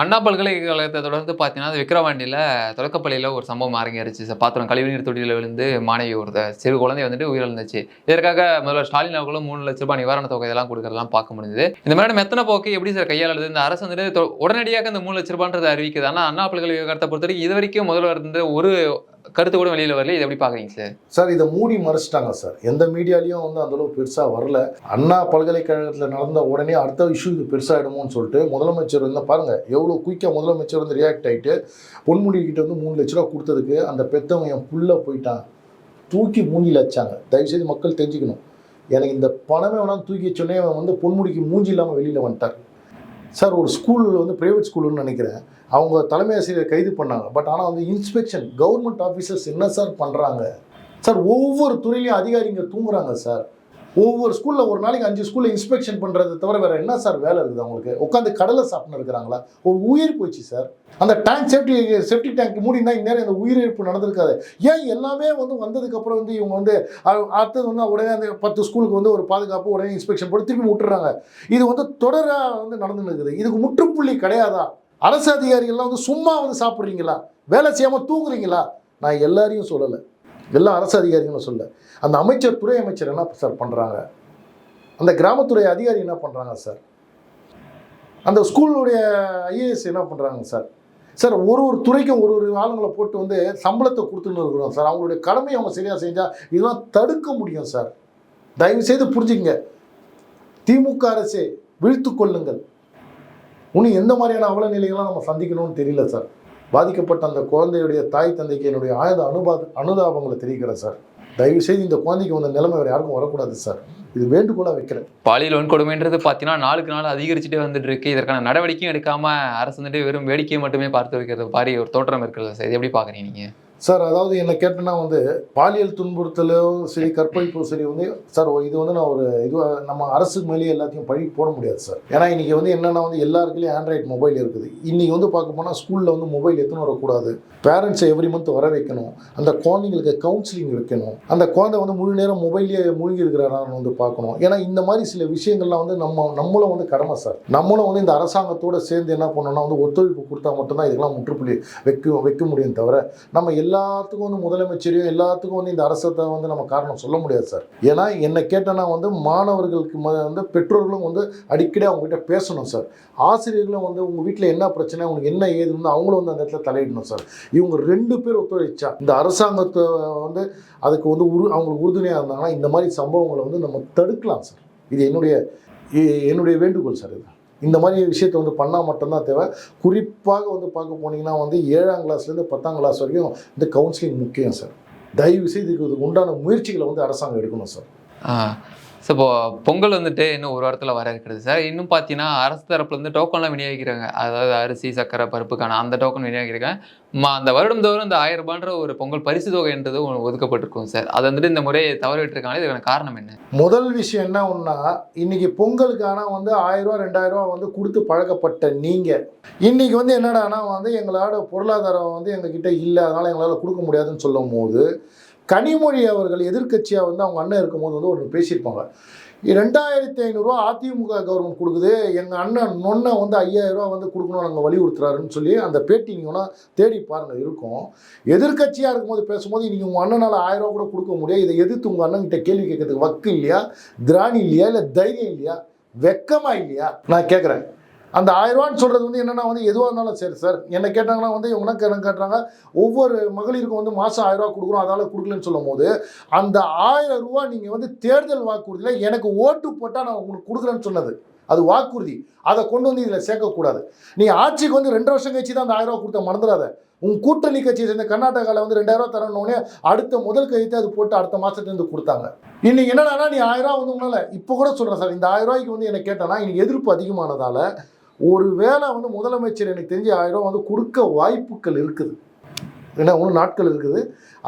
அண்ணா பல்கலைக்கழகத்தை தொடர்ந்து பார்த்தீங்கன்னா விக்ரவாண்டியில் தொடக்கப்பள்ளியில் ஒரு சம்பவம் அரங்கேறிச்சு. சார் பாத்திரம் கழிவுநீர் தொட்டியில் விழுந்து மாணவி ஒரு சிறு குழந்தை வந்துட்டு உயிரிழந்துச்சு. இதற்காக முதல்வர் ஸ்டாலின் அவர்களும் மூணு லட்ச ரூபாய் நிவாரண தொகை இதெல்லாம் கொடுக்கறதெல்லாம் பார்க்க முடியுது இந்த மாதிரி மெத்தனை போக்கு எப்படி சார் கையாளுது இந்த அரசு வந்துட்டு உடனடியாக இந்த மூணு லட்ச ரூபான்றதை அறிவிக்குது. ஆனால் அண்ணா பல்கலைக்கழகத்தை பொறுத்த வரைக்கும் இது வரைக்கும் முதல்வர் வந்து ஒரு கருத்து கூட வெளியில் வரல இதை எப்படி பார்க்குறீங்க சார்? சார் இதை மூடி மறைச்சிட்டாங்க சார். எந்த மீடியாலையும் வந்து அந்தளவு பெருசாக வரல. அண்ணா பல்கலைக்கழகத்தில் நடந்த உடனே அடுத்த இஷ்யூ இது பெருசாகிடுமோன்னு சொல்லிட்டு முதலமைச்சர் வந்து பாருங்கள் எவ்வளோ குயிக்காக முதலமைச்சர் வந்து ரியாக்ட் ஆகிட்டு பொன்முடிக்கிட்ட வந்து மூணு லட்ச ரூபா கொடுத்ததுக்கு அந்த பெத்தவன் என் புள்ள போயிட்டான். தூக்கி மூஞ்சியில் வச்சாங்க. தயவுசெய்து மக்கள் தெரிஞ்சுக்கணும். எனக்கு இந்த பணமே வேணாம் தூக்கி சொன்னே அவன் வந்து பொன்முடிக்கு மூஞ்சி இல்லாமல் வெளியில் வந்துட்டார். சார் ஒரு ஸ்கூலில் வந்து ப்ரைவேட் ஸ்கூலுன்னு நினைக்கிறேன். அவங்க தலைமை ஆசிரியர் கைது பண்ணாங்க. பட் ஆனால் வந்து இன்ஸ்பெக்ஷன் கவர்மெண்ட் ஆஃபீஸர்ஸ் என்ன சார் பண்ணுறாங்க சார் ஒவ்வொரு துறையிலையும் அதிகாரிங்க தூங்குறாங்க சார். ஒவ்வொரு ஸ்கூலில் ஒரு நாளைக்கு அஞ்சு ஸ்கூலில் இன்ஸ்பெக்ஷன் பண்ணுறது தவிர வேறு என்ன சார் வேலை இருக்குது அவங்களுக்கு? உட்காந்து கடலை சாப்பிட்னு இருக்கிறாங்களா? ஒரு உயிர் போயிடுச்சு சார் அந்த டேங்க் சேஃப்டி சேஃப்டி டேங்க் மூடினா இந்நேரம் இந்த உயிரிழப்பு நடந்திருக்காது. ஏன் எல்லாமே வந்து வந்ததுக்கப்புறம் வந்து இவங்க வந்து அடுத்தது வந்து உடனே அந்த பத்து ஸ்கூலுக்கு வந்து ஒரு பாதுகாப்பு உடனே இன்ஸ்பெக்ஷன் போட்டு திருப்பி விட்டுறாங்க. இது வந்து தொடராக வந்து நடந்துன்னு இருக்குது. இதுக்கு முற்றுப்புள்ளி கிடையாதா? அரசு அதிகாரிகள்லாம் வந்து சும்மா வந்து சாப்பிட்றீங்களா? வேலை செய்யாமல் தூங்குறீங்களா? நான் எல்லாரையும் சொல்லலை. எல்லா அரசு அதிகாரிகளும் சொல்ல அந்த அமைச்சர் துறை அமைச்சர் என்ன சார் பண்ணுறாங்க அந்த கிராமத்துறை அதிகாரி என்ன பண்ணுறாங்க சார்? அந்த ஸ்கூலுடைய ஐஏஎஸ் என்ன பண்ணுறாங்க சார்? சார் ஒரு ஒரு துறைக்கும் ஒரு ஒரு ஆளுங்களை போட்டு வந்து சம்பளத்தை கொடுத்துன்னு இருக்கிறோம் சார். அவங்களுடைய கடமையை அவங்க சரியாக செஞ்சால் இதெல்லாம் தடுக்க முடியும் சார். தயவு செய்து புரிஞ்சுக்கங்க. திமுக அரசே விழித்து கொள்ளுங்கள். இன்னும் எந்த மாதிரியான அவல நிலைகள்லாம் நம்ம சந்திக்கணும்னு தெரியல சார். பாதிக்கப்பட்ட அந்த குழந்தையுடைய தாய் தந்தைக்கு என்னுடைய ஆயுத அனுபா அனுதாபங்களை தெரிவிக்கிறேன் சார். தயவு செய்து இந்த குழந்தைக்கு வந்த நிலைமை வேறு யாருக்கும் வரக்கூடாது சார். இது வேண்டுகோளாக வைக்கிறேன். பாலியல் வன்கொடுமைன்றது பார்த்தீங்கன்னா நாளுக்கு நாள் அதிகரிச்சுட்டே வந்துட்டு இருக்கு இதற்கான நடவடிக்கையும் எடுக்காமல் அரசு வந்துட்டு வெறும் வேடிக்கையை மட்டுமே பார்த்து வைக்கிறது மாதிரி ஒரு தோற்றம் இருக்கிறது சார். இது எப்படி பார்க்குறீங்க நீங்கள் சார் அதாவது என்ன கேட்டேன்னா வந்து பாலியல் துன்புறுத்தலும் சரி கற்பழிப்பும் சரி வந்து சார் இது வந்து நான் ஒரு இதுவாக நம்ம அரசுக்கு மேலேயே எல்லாத்தையும் பழி போட முடியாது சார். ஏன்னா இன்றைக்கி வந்து என்னென்னா வந்து எல்லாருக்குலேயும் ஆண்ட்ராய்ட் மொபைல் இருக்குது. இன்றைக்கி வந்து பார்க்க போனால் ஸ்கூலில் வந்து மொபைல் எத்தனை வரக்கூடாது. பேரண்ட்ஸை எவ்ரி மந்த் வர வைக்கணும். அந்த குழந்தைங்களுக்கு கவுன்சிலிங் வைக்கணும். அந்த குழந்தை வந்து முழு நேரம் மொபைல்லேயே மூழ்கி இருக்கிறாரான்னு வந்து பார்க்கணும். ஏன்னா இந்த மாதிரி சில விஷயங்கள்லாம் வந்து நம்ம நம்மளும் வந்து கடமை சார். நம்மளும் வந்து இந்த அரசாங்கத்தோடு சேர்ந்து என்ன பண்ணணும்னா வந்து ஒத்துழைப்பு கொடுத்தா மட்டும்தான் இதுக்கெல்லாம் முற்றுப்புள்ளி வைக்க வைக்க முடியும் தவிர நம்ம எல்லாத்துக்கும் வந்து முதலமைச்சரையும் எல்லாத்துக்கும் வந்து இந்த அரசத்தை வந்து நம்ம காரணம் சொல்ல முடியாது சார். ஏன்னா என்னை கேட்டேன்னா வந்து மாணவர்களுக்கு வந்து பெற்றோர்களும் வந்து அடிக்கடி அவங்ககிட்ட பேசணும் சார். ஆசிரியர்களும் வந்து உங்கள் வீட்டில் என்ன பிரச்சனை உங்களுக்கு என்ன ஏதுன்னு அவங்களும் வந்து அந்த இடத்துல தலையிடணும் சார். இவங்க ரெண்டு பேர் ஒத்துழைச்சா இந்த அரசாங்கத்தை வந்து அதுக்கு வந்து உரு அவங்களுக்கு உறுதுணையாக இருந்தாங்கன்னா இந்த மாதிரி சம்பவங்களை வந்து நம்ம தடுக்கலாம் சார். இது என்னுடைய என்னுடைய வேண்டுகோள் சார் இது. இந்த மாதிரி விஷயத்தை வந்து பண்ணால் மட்டும்தான் தேவை. குறிப்பாக வந்து பார்க்க போனீங்கன்னா வந்து ஏழாம் கிளாஸ்லேருந்து பத்தாம் கிளாஸ் வரைக்கும் இந்த கவுன்சிலிங் முக்கியம் சார் தயவு செய்து இதுக்கு உண்டான முயற்சிகளை வந்து அரசாங்கம் எடுக்கணும் சார் ஸோ இப்போ பொங்கல் வந்துட்டு இன்னும் ஒரு வாரத்தில் வர இருக்கிறது சார். இன்னும் பார்த்தீங்கன்னா அரசு தரப்புல இருந்து டோக்கன்லாம் விநியோகிக்கிறாங்க. அதாவது அரிசி சக்கரை பருப்புக்கான அந்த டோக்கன் விநியோகிக்கிறாங்க. அந்த வருடம் தோறும் இந்த ஆயிரம் ரூபான்ற ஒரு பொங்கல் பரிசு தொகைன்றது ஒன்று ஒதுக்கப்பட்டிருக்கும் சார். அது வந்துட்டு இந்த முறையை தவறிவிட்டிருக்காங்க இதுக்கான காரணம் என்ன? முதல் விஷயம் என்ன ஒன்றா இன்னைக்கு பொங்கலுக்கான வந்து ஆயிரம் ரூபா ரெண்டாயிரம் ரூபா வந்து கொடுத்து பழக்கப்பட்ட நீங்கள் இன்னைக்கு வந்து என்னடானா வந்து எங்களோட பொருளாதாரம் வந்து எங்ககிட்ட இல்லை. அதனால் எங்களால் கொடுக்க முடியாதுன்னு சொல்லும் போது கனிமொழி அவர்கள் எதிர்க்கட்சியாக வந்து அவங்க அண்ணன் இருக்கும்போது வந்து ஒன்று பேசியிருப்பாங்க. ரெண்டாயிரத்தி ஐநூறுரூவா அதிமுக கவர்மெண்ட் கொடுக்குது. எங்கள் அண்ணன் நொன்னை வந்து ஐயாயிரம் ரூபா வந்து கொடுக்கணும் நாங்கள் வலியுறுத்துறாருன்னு சொல்லி அந்த பேட்டி நீங்கள் வேணால் தேடி பாருங்கள் இருக்கும். எதிர்கட்சியாக இருக்கும்போது பேசும்போது நீங்கள் உங்கள் அண்ணனால் ஆயிரரூவா கூட கொடுக்க முடியாது. இதை எதிர்த்து உங்கள் அண்ணன் கிட்ட கேள்வி கேட்கறதுக்கு வக்கு இல்லையா? திராணி இல்லையா? இல்லை தைரியம் இல்லையா? வெக்கமாக இல்லையா? நான் கேட்குறேன் அந்த ஆயிரம் ரூபான்னு சொல்கிறது வந்து என்னென்னா வந்து எதுவாக இருந்தாலும் சரி சார் என்ன கேட்டாங்கன்னா வந்து இவங்க என்ன கேட்டாங்க? ஒவ்வொரு மகளிருக்கும் வந்து மாதம் ஆயிரம் ரூபா கொடுக்குறோம் அதால் கொடுக்கலன்னு சொல்லும் போது அந்த ஆயிரம் ரூபா நீங்கள் வந்து தேர்தல் வாக்குறுதியில் எனக்கு ஓட்டு போட்டால் நான் உங்களுக்கு கொடுக்குறேன்னு சொன்னது. அது வாக்குறுதி. அதை கொண்டு வந்து இதில் சேர்க்கக்கூடாது. நீ ஆட்சிக்கு வந்து ரெண்டு வருஷம் கழிச்சு தான் அந்த ஆயிரம் ரூபா கொடுத்த மறந்துடாத. உன் கூட்டணி கட்சியை சேர்ந்த கர்நாடகாவில் வந்து ரெண்டாயிரம் ரூபா தரணுன்னே அடுத்த முதல் கையத்தை அது போட்டு அடுத்த மாதத்துலேருந்து கொடுத்தாங்க. இன்னைக்கு என்னடானா நீ ஆயிரம் ரூபா வந்து உங்களால் இப்போ கூட சொல்கிறேன் சார் இந்த ஆயிரம் ரூபாய்க்கு வந்து என்ன கேட்டேன்னா இன்னைக்கு எதிர்ப்பு அதிகமானதால் ஒரு வேளை வந்து முதலமைச்சர் எனக்கு தெரிஞ்சு ஆயிரம் வந்து கொடுக்க வாய்ப்புகள் இருக்குது. ஏன்னா இன்னும் நாட்கள் இருக்குது.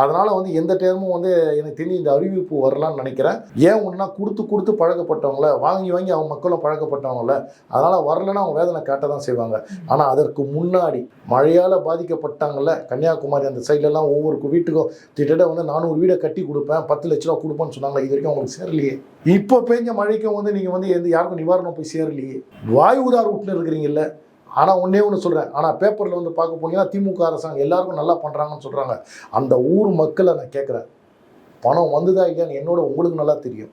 அதனால் வந்து எந்த டைமும் வந்து எனக்கு தெரிஞ்சு இந்த அறிவிப்பு வரலான்னு நினைக்கிறேன். ஏன் ஒன்றுனா கொடுத்து கொடுத்து பழக்கப்பட்டவங்கள வாங்கி வாங்கி அவங்க மக்களும் பழக்கப்பட்டவங்கள அதனால் வரலைன்னா அவங்க வேதனை காட்ட தான் செய்வாங்க. ஆனால் அதற்கு முன்னாடி மழையால் பாதிக்கப்பட்டாங்கல்ல கன்னியாகுமரி அந்த சைட்லலாம் ஒவ்வொரு வீட்டுக்கும் கிட்டத்தட்ட வந்து நானூறு வீடை கட்டி கொடுப்பேன். பத்து லட்ச ரூபா கொடுப்பேன்னு சொன்னாங்களே இது வரைக்கும் அவங்களுக்கு சேரலையே. இப்போ பெஞ்ச மழைக்கும் வந்து நீங்கள் வந்து எந்த யாருக்கும் நிவாரணம் போய் சேரலையே. வாய் உதார் விட்டுன்னு இருக்கிறீங்கல்ல ஆனால் ஒன்றே ஒன்று சொல்கிறேன் ஆனால் பேப்பரில் வந்து பார்க்க போனீங்கன்னா திமுக அரசாங்கம் எல்லாருக்கும் நல்லா பண்ணுறாங்கன்னு சொல்கிறாங்க அந்த ஊர் மக்களை நான் கேட்குறேன் பணம் வந்துதா இல்லையான்னு என்னோட உங்களுக்கு நல்லா தெரியும்.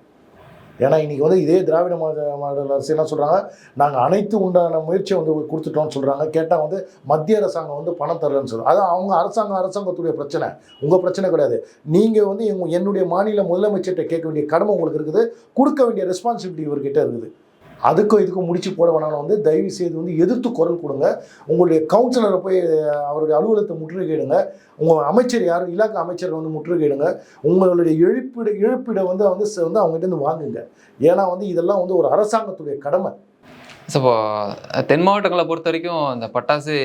ஏன்னா இன்னைக்கு வந்து இதே திராவிட மாடல் மாநில அரசு என்ன சொல்கிறாங்க நாங்கள் அனைத்து உண்டான முயற்சியை வந்து கொடுத்துட்டோம்னு சொல்கிறாங்க கேட்டால் வந்து மத்திய அரசாங்கம் வந்து பணம் தரலன்னு சொல்கிறாங்க அதான் அவங்க அரசாங்கம் அரசாங்கத்துடைய பிரச்சனை. உங்கள் பிரச்சனை கிடையாது. நீங்கள் வந்து எங்க- என்னுடைய மாநில முதலமைச்சர்கிட்ட கேட்க வேண்டிய கடமை உங்களுக்கு இருக்குது. கொடுக்க வேண்டிய ரெஸ்பான்சிபிலிட்டி இவர்கிட்ட இருக்குது. அதுக்கும் இதுக்கும் முடிச்சு போட வேணாலும் வந்து தயவு செய்து வந்து எதிர்த்து குரல் கொடுங்க. உங்களுடைய கவுன்சிலரை போய் அவருடைய அலுவலகத்தை முற்றுகையிடுங்க. உங்கள் அமைச்சர் யார்? இலாக்க அமைச்சரை வந்து முற்றுகையிடுங்க. உங்களுடைய இழப்பீடு இழப்பீடை வந்து வந்து ச- வந்து அவங்ககிட்ட இருந்து வாங்குங்க. ஏன்னா வந்து இதெல்லாம் வந்து ஒரு அரசாங்கத்துடைய கடமை. ஸோ தென் மாவட்டங்களை பொறுத்த வரைக்கும் இந்த பட்டாசு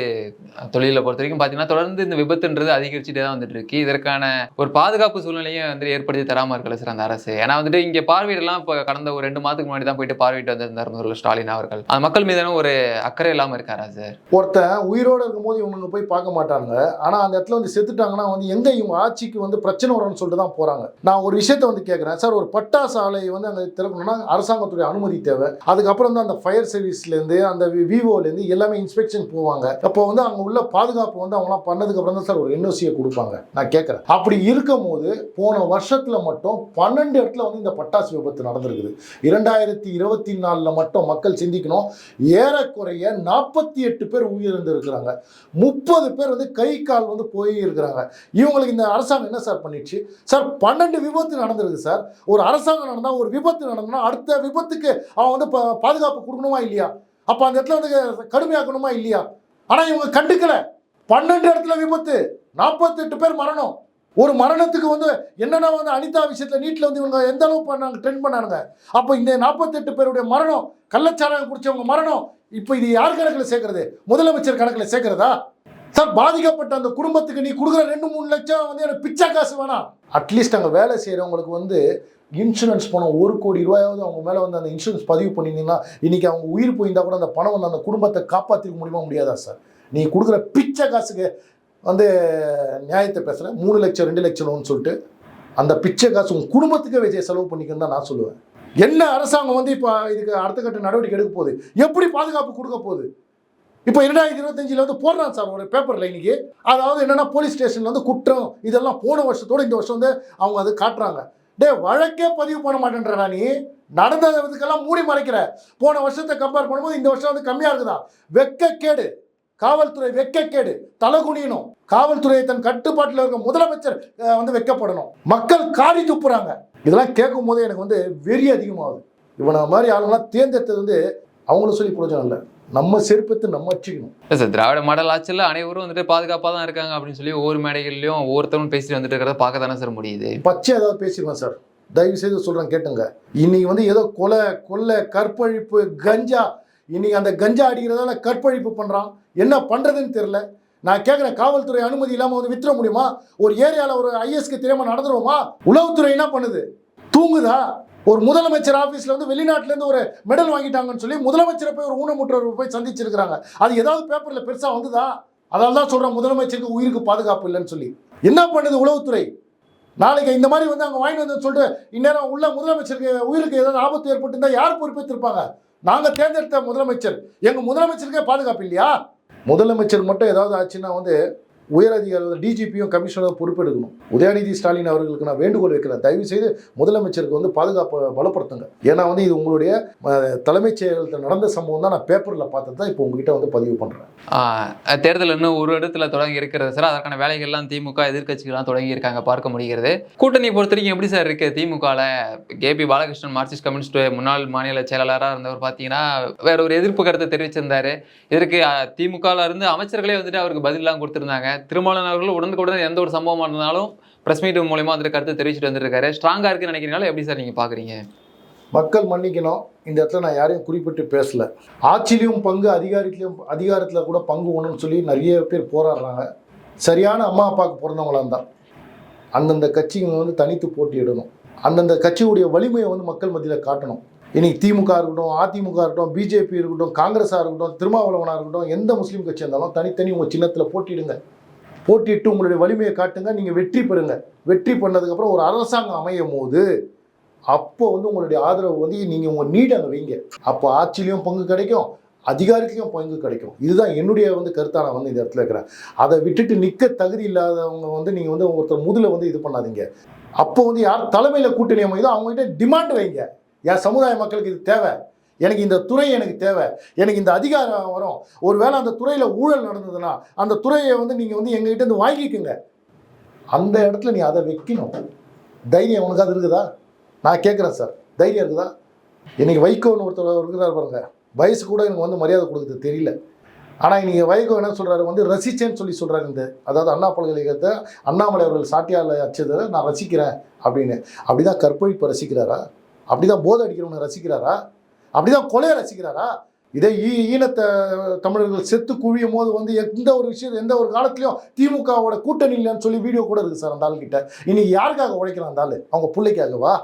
தொழிலை பொறுத்த வரைக்கும் பார்த்தீங்கன்னா தொடர்ந்து இந்த விபத்துன்றது அதிகரிச்சுட்டே தான் வந்துட்டு இருக்கு. இதற்கான ஒரு பாதுகாப்பு சூழ்நிலையும் வந்து ஏற்படுத்தி தராமல் இருக்கல சார் அந்த அரசு. ஏன்னா வந்துட்டு இங்கே பார்வையிடலாம். இப்போ கடந்த ஒரு ரெண்டு மாதத்துக்கு முன்னாடி தான் போயிட்டு பார்வையிட்டு வந்திருந்தார் முதல்வர் ஸ்டாலின் அவர்கள். அந்த மக்கள் மீதான ஒரு அக்கறை இல்லாமல் இருக்காரா சார்? ஒருத்தன் உயிரோடு இருக்கும்போது இவங்க போய் பார்க்க மாட்டாங்க ஆனால் அந்த இடத்துல வந்து செத்துட்டாங்கன்னா வந்து எங்கே இவங்க ஆட்சிக்கு வந்து பிரச்சனை வரும்னு சொல்லிட்டு தான் போகிறாங்க நான் ஒரு விஷயத்தை வந்து கேட்குறேன் சார் ஒரு பட்டாசு ஆலையை வந்து அங்கே திறக்கணும்னா அரசாங்கத்துடைய அனுமதி தேவை. அதுக்கப்புறம் தான் அந்த ஃபயர் சர்வீஸ்லேருந்து அந்த விவோலேருந்து எல்லாமே இன்ஸ்பெக்ஷன் போவாங்க. அப்போ வந்து அங்கே உள்ள பாதுகாப்பு வந்து அவங்களாம் பண்ணதுக்கு அப்புறம் தான் சார் ஒரு என்ஓசியை கொடுப்பாங்க. நான் கேட்குறேன் அப்படி இருக்கும் போது போன வருஷத்தில் மட்டும் பன்னெண்டு இடத்துல வந்து இந்த பட்டாசு விபத்து நடந்திருக்குது. இரண்டாயிரத்தி இருபத்தி நாலில் மட்டும் மக்கள் சிந்திக்கணும். ஏறக்குறைய நாற்பத்தி எட்டு பேர் உயிரிழந்திருக்கிறாங்க. முப்பது பேர் வந்து கை கால் வந்து போய் இருக்கிறாங்க இவங்களுக்கு இந்த அரசாங்கம் என்ன சார் பண்ணிடுச்சு சார் பன்னெண்டு விபத்து நடந்திருக்கு சார். ஒரு அரசாங்கம் நடந்தால் ஒரு விபத்து நடந்ததுன்னா அடுத்த விபத்துக்கு அவன் வந்து பா- பாதுகாப்பு கொடுக்கணுமா இல்லையா? அப்போ அந்த இடத்துல வந்து கடுமையாக்கணுமா இல்லையா? ஆனால் இவங்க கண்டுக்கல. பன்னெண்டு இடத்துல விபத்து நாற்பத்தெட்டு பேர் மரணம். ஒரு மரணத்துக்கு வந்து என்னென்ன வந்து அனிதா விஷயத்தில் நீட்டில் வந்து இவங்க எந்த அளவு பண்ணாங்க ட்ரெண்ட் பண்ணானுங்க? அப்போ இந்த நாற்பத்தெட்டு பேருடைய மரணம் கள்ளச்சாராயம் குடித்தவங்க மரணம் இப்போ இது யார் கணக்கில் சேர்க்கறது? முதலமைச்சர் கணக்கில் சேர்க்கறதா? சார் பாதிக்கப்பட்ட அந்த குடும்பத்துக்கு நீ கொடுக்குற ரெண்டு மூணு லட்சம் வந்து எனக்கு பிச்சை காசு வேணாம். அட்லீஸ்ட் அங்கே வேலை செய்கிறவங்களுக்கு வந்து இன்சூரன்ஸ் பணம் ஒரு கோடி ரூபாயாவது அவங்க மேலே வந்து அந்த இன்சூரன்ஸ் பதிவு பண்ணியிருந்தீங்கன்னா இன்றைக்கி அவங்க உயிர் போயிருந்தா கூட அந்த பணம் வந்து அந்த குடும்பத்தை காப்பாற்றிக்க முடியுமா முடியாதா சார் நீ கொடுக்குற பிச்சை காசுக்கு வந்து நியாயத்தை பேசுகிறேன் மூணு லட்சம் ரெண்டு லட்சம் லோன் சொல்லிட்டு அந்த பிச்சை காசு உங்கள் குடும்பத்துக்கே வச்சு செலவு பண்ணிக்கணும் தான் நான் சொல்லுவேன். என்ன அரசாங்கம் வந்து இப்போ இதுக்கு அடுத்த கட்ட நடவடிக்கை எடுக்க போகுது? எப்படி பாதுகாப்பு கொடுக்க போகுது? இப்போ இரண்டாயிரத்தி இருபத்தஞ்சில் வந்து போடுறான் சார் ஒரு பேப்பரில் இன்னைக்கு. அதாவது என்னென்னா போலீஸ் ஸ்டேஷனில் வந்து குற்றம் இதெல்லாம் போன வருஷத்தோட இந்த வருஷம் வந்து அவங்க அது காட்டுறாங்க. டே வழக்கே பதிவு பண்ண மாட்டேன்றா நீ. நடந்ததுக்கெல்லாம் மூடி மறைக்கிற. போன வருஷத்தை கம்பேர் பண்ணும்போது இந்த வருஷம் வந்து கம்மியாக இருக்குதா? வெக்கக்கேடு. காவல்துறை வெக்கக்கேடு. தலை குனியணும். காவல்துறையை தன் கட்டுப்பாட்டில் இருக்க முதலமைச்சர் வந்து வெக்கப்படணும். மக்கள் காரி துப்புறாங்க. இதெல்லாம் கேட்கும் போதே எனக்கு வந்து வெறி அதிகமாகுது. இவனை மாதிரி ஆளுங்களாம் தேர்ந்தெடுத்தது வந்து அவங்களும் சொல்லி பிரயோஜனம் இல்லை. நம்ம செருப்பத்தை நம்ம வச்சுக்கணும் இல்லை சார் திராவிட மாடல் ஆட்சியில் அனைவரும் வந்துட்டு பாதுகாப்பாக தான் இருக்காங்க அப்படின்னு சொல்லி ஒவ்வொரு மேடைகள்லையும் ஒவ்வொருத்தரும் பேசிட்டு வந்துட்டு இருக்கிறத பார்க்க தானே சார் முடியுது? பச்சை ஏதாவது பேசிடுவேன் சார். தயவு செய்து சொல்கிறேன் கேட்டுங்க. இன்னைக்கு வந்து ஏதோ கொலை கொள்ளை கற்பழிப்பு கஞ்சா இன்னைக்கு அந்த கஞ்சா அடிக்கிறதால கற்பழிப்பு பண்ணுறான் என்ன பண்ணுறதுன்னு தெரில நான் கேட்குறேன் காவல்துறை அனுமதி இல்லாமல் வந்து வித்துற முடியுமா? ஒரு ஏரியாவில் ஒரு ஐஎஸ்க்கு தெரியாமல் நடந்துருவோமா? உளவுத்துறை என்ன பண்ணுது? தூங்குதா? ஒரு முதலமைச்சர் ஆஃபீஸில் வந்து வெளிநாட்டிலேருந்து ஒரு மெடல் வாங்கிட்டாங்கன்னு சொல்லி முதலமைச்சரை போய் ஒரு ஊனமுற்றவர் போய் சந்திச்சிருக்கிறாங்க. அது ஏதாவது பேப்பரில் பெருசாக வந்துதா? அதால் தான் சொல்கிறேன் முதலமைச்சருக்கு உயிருக்கு பாதுகாப்பு இல்லைன்னு சொல்லி. என்ன பண்ணுது உளவுத்துறை? நாளைக்கு இந்த மாதிரி வந்து அங்கே வாங்கி வந்து சொல்லிட்டு இந்நேரம் உள்ள முதலமைச்சருக்கு உயிருக்கு ஏதாவது ஆபத்து ஏற்பட்டிருந்தா யார் பொறுப்பேற்றிருப்பாங்க நாங்கள் தேர்ந்தெடுத்த முதலமைச்சர். எங்கள் முதலமைச்சருக்கே பாதுகாப்பு இல்லையா? முதலமைச்சர் மட்டும் ஏதாவது ஆச்சுன்னா வந்து உயர் அதிகாரிகள் டிஜிபியும் கமிஷனரும் பொறுப்பெடுக்கணும். உதயநிதி ஸ்டாலின் அவர்களுக்கு நான் வேண்டுகோள் வைக்கிறேன். தயவு செய்து முதலமைச்சருக்கு வந்து பாதுகாப்பை பலப்படுத்துங்க. ஏன்னா வந்து இது உங்களுடைய தலைமைச் செயலகத்தில் நடந்த சம்பவம் தான் நான் பேப்பரில் பார்த்தது தான் இப்போ உங்ககிட்ட வந்து பதிவு பண்ணுறேன் தேர்தல் இன்னும் ஒரு இடத்துல தொடங்கி இருக்கிறது சார். அதற்கான வேலைகள்லாம் திமுக எதிர்க்கட்சிகள்லாம் தொடங்கி இருக்காங்க பார்க்க முடிகிறது. கூட்டணி பொறுத்த வரைக்கும் எப்படி சார் இருக்கு திமுகவில் கேபி பாலகிருஷ்ணன் மார்க்சிஸ்ட் கம்யூனிஸ்ட் முன்னாள் மாநில செயலாளராக இருந்தவர் பார்த்தீங்கன்னா வேற ஒரு எதிர்ப்பு கருத்தை தெரிவிச்சிருந்தாரு. இதற்கு திமுகவில் இருந்து அமைச்சர்களே வந்துட்டு அவருக்கு பதிலாம் கொடுத்துருந்தாங்க. திருமாவளவன் அவர்கள் உடனுக்குடன் எந்த ஒரு சம்பவமாக இருந்தாலும் ப்ரெஸ் மீட் மூலயமா வந்துட்டு கருத்து தெரிவிச்சுட்டு வந்துருக்காரு. ஸ்ட்ராங்காக இருக்குன்னு நினைக்கிறீங்களா? எப்படி சார் நீங்கள் பார்க்குறீங்க மக்கள் மன்னிக்கணும். இந்த இடத்துல நான் யாரையும் குறிப்பிட்டு பேசல. ஆட்சியிலையும் பங்கு அதிகாரத்திலையும் அதிகாரத்தில் கூட பங்கு ஒன்றுன்னு சொல்லி நிறைய பேர் போராடுறாங்க. சரியான அம்மா அப்பாவுக்கு பிறந்தவங்களாக தான் அந்தந்த கட்சிங்க வந்து தனித்து போட்டியிடணும். அந்தந்த கட்சியுடைய வலிமையை வந்து மக்கள் மத்தியில் காட்டணும். இன்னைக்கு திமுக இருக்கட்டும் அதிமுக இருக்கட்டும் பிஜேபி இருக்கட்டும் காங்கிரஸாக இருக்கட்டும் திருமாவளவனாக இருக்கட்டும் எந்த முஸ்லீம் கட்சி இருந்தாலும் தனித்தனி உங்கள் சின்னத்தில் போட்டியிடுங்க. போட்டியிட்டு உங்களுடைய வலிமையை காட்டுங்க நீங்கள் வெற்றி பெறுங்க. வெற்றி பண்ணதுக்கப்புறம் ஒரு அரசாங்கம் அமையும் போது அப்போ வந்து உங்களுடைய ஆதரவு வந்து நீங்கள் உங்கள் நீட் அங்கே வைங்க. அப்போ ஆட்சியிலையும் பங்கு கிடைக்கும் அதிகாரிக்கும் பங்கு கிடைக்கும். இதுதான் என்னுடைய வந்து கருத்தாக நான் வந்து இந்த இடத்துல இருக்கிறேன். அதை விட்டுட்டு நிற்க தகுதி இல்லாதவங்க வந்து நீங்கள் வந்து ஒருத்தர் முதல வந்து இது பண்ணாதீங்க. அப்போ வந்து யார் தலைமையில் கூட்டணி அமைதோ அவங்ககிட்ட டிமாண்ட் வைங்க. என் சமுதாய மக்களுக்கு இது தேவை. எனக்கு இந்த துறை எனக்கு தேவை. எனக்கு இந்த அதிகாரம் வரும். ஒருவேளை அந்த துறையில் ஊழல் நடந்ததுன்னா அந்த துறையை வந்து நீங்கள் வந்து எங்ககிட்ட இருந்து வாங்கிக்கோங்க. அந்த இடத்துல நீ அதை வைக்கணும். தைரியம் உனக்கு அது இருக்குதா? நான் கேட்குறேன் சார். தைரியம் இருக்குதா? இன்னைக்கு வைகோன்னு ஒருத்தர் இருக்கிறார் பாருங்க. வயசு கூட எனக்கு வந்து மரியாதை கொடுக்குறது தெரியல. ஆனால் இன்றைக்கி வைகோ என்ன சொல்கிறாரு வந்து ரசிச்சேன்னு சொல்லி சொல்கிறாரு இந்த அதாவது அண்ணா பல்கலைக்கழகத்தை அண்ணாமலை அவர்கள் சாட்டியால் அச்சதை நான் ரசிக்கிறேன் அப்படின்னு. அப்படி தான் கற்பழிப்பை ரசிக்கிறாரா? அப்படிதான் போதை அடிக்கிறவனை ரசிக்கிறாரா? அப்படிதான் கொலையை ரசிக்கிறாரா? இதே ஈ ஈனத்தை தமிழர்கள் செத்து குழியும் போது வந்து எந்த ஒரு விஷயம் எந்த ஒரு காலத்துலையும் திமுகவோட கூட்டணி இல்லைன்னு சொல்லி வீடியோ கூட இருக்குது சார் அந்த ஆள்கிட்ட. இன்னைக்கு யாருக்காக உழைக்கிறான் அந்த ஆள்? அவங்க பிள்ளைக்காகவா?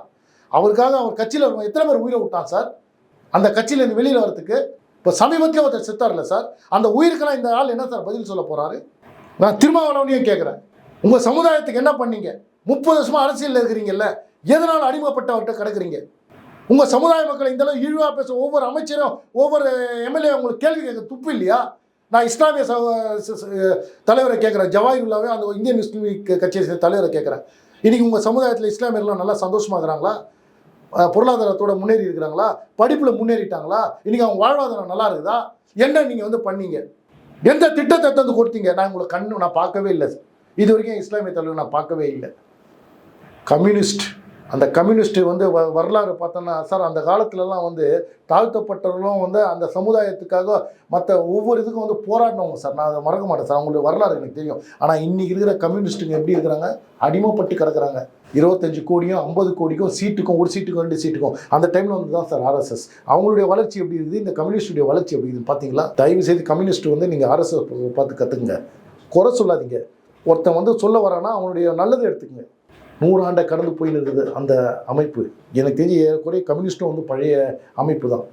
அவருக்காக அவர் கட்சியில் எத்தனை பேர் உயிரை விட்டான் சார்? அந்த கட்சியிலேருந்து வெளியில் வரத்துக்கு இப்போ சமீபத்தில் ஒருத்தர் செத்தார்ல சார்? அந்த உயிருக்கெல்லாம் இந்த ஆள் என்ன சார் பதில் சொல்ல போறாரு? நான் திருமாவளவனையும் கேட்குறேன் உங்கள் சமுதாயத்துக்கு என்ன பண்ணீங்க? முப்பது வருஷமா அரசியலில் இருக்கிறீங்கல்ல. எதனால் அடிமைப்பட்டவர்கிட்ட கிடக்குறீங்க? உங்கள் சமுதாய மக்களை இந்தளவு இழிவாக பேச ஒவ்வொரு அமைச்சரும் ஒவ்வொரு எம்எல்ஏ உங்களுக்கு கேள்வி கேட்க துப்பு இல்லையா? நான் இஸ்லாமிய தலைவரை கேட்குறேன். ஜவாஹிருல்லாவே அந்த இந்தியன் முஸ்லீம் கட்சியை சேர்ந்த தலைவரை கேட்குறேன். இன்றைக்கி உங்கள் சமுதாயத்தில் இஸ்லாமியர்கள்லாம் நல்லா சந்தோஷமாக இருக்கிறாங்களா பொருளாதாரத்தோட முன்னேறி இருக்கிறாங்களா? படிப்பில் முன்னேறிட்டாங்களா? இன்றைக்கி அவங்க வாழ்வாதாரம் நல்லா இருக்குதா? என்ன நீங்கள் வந்து பண்ணீங்க? எந்த திட்டத்தை தந்து கொடுத்தீங்க? நான் உங்களை கண்ணு நான் பார்க்கவே இல்லை. இது வரைக்கும் இஸ்லாமிய தலைவர் நான் பார்க்கவே இல்லை. கம்யூனிஸ்ட் அந்த கம்யூனிஸ்ட் வந்து வ வரலாறு பார்த்தோன்னா சார் அந்த காலத்துலலாம் வந்து தாழ்த்தப்பட்டவர்களும் வந்து அந்த சமுதாயத்துக்காக மற்ற ஒவ்வொரு இதுக்கும் வந்து போராடினவங்க சார் நான் அதை மறக்க மாட்டேன் சார் அவங்களுடைய வரலாறு எனக்கு தெரியும். ஆனால் இன்றைக்கி இருக்கிற கம்யூனிஸ்ட்டுங்க எப்படி இருக்கிறாங்க? அடிமைப்பட்டு கிடக்குறாங்க. இருபத்தஞ்சு கோடியும் ஐம்பது கோடிக்கும் சீட்டுக்கும் ஒரு சீட்டுக்கும் ரெண்டு சீட்டுக்கும். அந்த டைமில் வந்து தான் சார் ஆர்எஸ்எஸ் அவங்களுடைய வளர்ச்சி எப்படி இருக்குது? இந்த கம்யூனிஸ்டுடைய வளர்ச்சி எப்படி இருக்குது பார்த்தீங்களா தயவு செய்து கம்யூனிஸ்ட் வந்து நீங்கள் ஆர்எஸ்எஸ் பார்த்து கற்றுக்குங்க குறை சொல்லாதீங்க. ஒருத்தன் வந்து சொல்ல வரானா அவனுடைய நல்லதை எடுத்துக்கங்க. நூறாண்டை கடந்து போயின்னு இருக்குது அந்த அமைப்பு. எனக்கு தெரிஞ்சு ஏறக்குறைய கம்யூனிஸ்ட்டும் வந்து பழைய அமைப்பு தான்.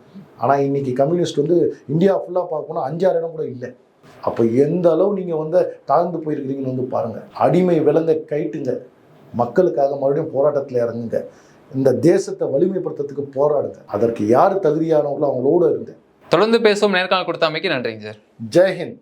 ஆனால் இன்னைக்கு கம்யூனிஸ்ட் வந்து இந்தியா ஃபுல்லாக பார்க்கணும் அஞ்சாறு இடம் கூட இல்லை. அப்போ எந்த அளவு நீங்கள் வந்து தாழ்ந்து போயிருக்கிறீங்கன்னு வந்து பாருங்கள் அடிமை விலங்க கைட்டுங்க மக்களுக்காக மறுபடியும் போராட்டத்தில் இறங்குங்க. இந்த தேசத்தை வலிமைப்படுத்துறதுக்கு போராடுங்க. அதற்கு யார் தகுதியானவங்களோ அவங்களோட இருங்க. தொடர்ந்து பேசும் நேர்காணல் கொடுத்த அமைக்கு நன்றிங்க சார். ஜெய்ஹிந்த்